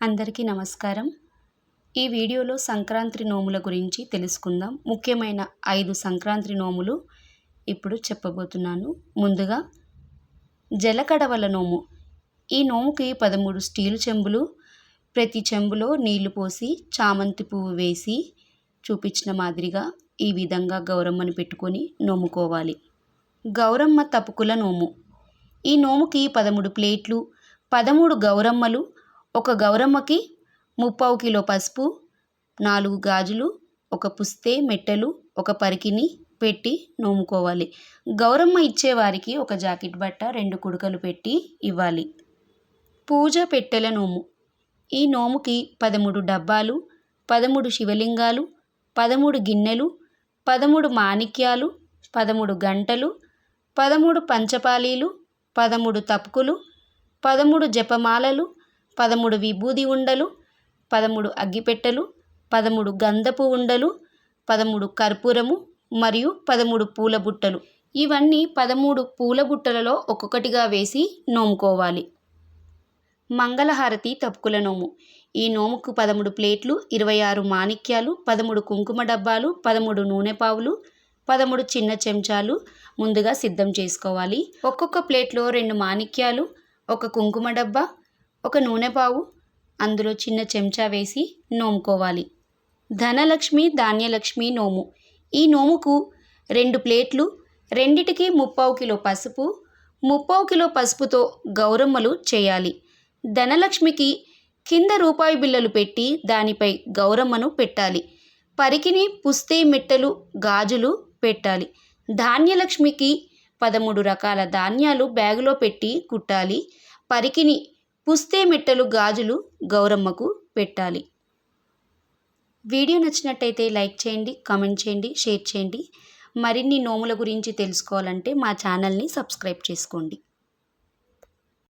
అందరికీ నమస్కారం. ఈ వీడియోలో సంక్రాంతి నోముల గురించి తెలుసుకుందాం. ముఖ్యమైన ఐదు సంక్రాంతి నోములు ఇప్పుడు చెప్పబోతున్నాను. ముందుగా జలకడవల నోము. ఈ నోముకి పదమూడు స్టీలు చెంబులు ప్రతి చెంబులో నీళ్ళు పోసి చామంతి పువ్వు వేసి చూపించిన మాదిరిగా ఈ విధంగా గౌరమ్మను పెట్టుకొని నోముకోవాలి. గౌరమ్మ తపుకుల నోము. ఈ నోముకి పదమూడు ప్లేట్లు పదమూడు గౌరమ్మలు ఒక గౌరమ్మకి ముప్పావు కిలో పసుపు నాలుగు గాజులు ఒక పుస్తే మెట్టెలు ఒక పరికిని పెట్టి నోముకోవాలి. గౌరమ్మ ఇచ్చేవారికి ఒక జాకెట్ బట్ట రెండు కుడుకలు పెట్టి ఇవ్వాలి. పూజ పెట్టెల నోము. ఈ నోముకి పదమూడు డబ్బాలు పదమూడు శివలింగాలు పదమూడు గిన్నెలు పదమూడు మాణిక్యాలు పదమూడు గంటలు పదమూడు పంచపాలీలు పదమూడు తప్పుకులు పదమూడు జపమాలలు పదమూడు విభూది ఉండలు పదమూడు అగ్గిపెట్టెలు పదమూడు గంధపు ఉండలు పదమూడు కర్పూరము మరియు పదమూడు పూల బుట్టలు ఇవన్నీ పదమూడు పూల బుట్టలలో ఒక్కొక్కటిగా వేసి నోముకోవాలి. మంగళహారతి తప్పుకుల నోము. ఈ నోముకు పదమూడు ప్లేట్లు ఇరవై ఆరు మాణిక్యాలు పదమూడు కుంకుమ డబ్బాలు పదమూడు నూనె పావులు పదమూడు చిన్న చెంచాలు ముందుగా సిద్ధం చేసుకోవాలి. ఒక్కొక్క ప్లేట్లో రెండు మాణిక్యాలు ఒక కుంకుమ డబ్బా ఒక నూనె పావు అందులో చిన్న చెంచా వేసి నోముకోవాలి. ధనలక్ష్మి ధాన్యలక్ష్మి నోము. ఈ నోముకు రెండు ప్లేట్లు రెండిటికి ముప్పావు కిలో పసుపు ముప్పావు కిలో పసుపుతో గౌరమ్మలు చేయాలి. ధనలక్ష్మికి కింద రూపాయి బిళ్ళలు పెట్టి దానిపై గౌరమ్మను పెట్టాలి. పరికిని పుస్తే మెట్టలు గాజులు పెట్టాలి. ధాన్యలక్ష్మికి పదమూడు రకాల ధాన్యాలు బ్యాగులో పెట్టి కుట్టాలి. పరికిని పుస్తే మెట్టలు గాజులు గౌరమ్మకు పెట్టాలి. వీడియో నచ్చినట్టయితే లైక్ చేయండి కామెంట్ చేయండి షేర్ చేయండి. మరిన్ని నోముల గురించి తెలుసుకోవాలంటే మా ఛానల్ని సబ్స్క్రైబ్ చేసుకోండి.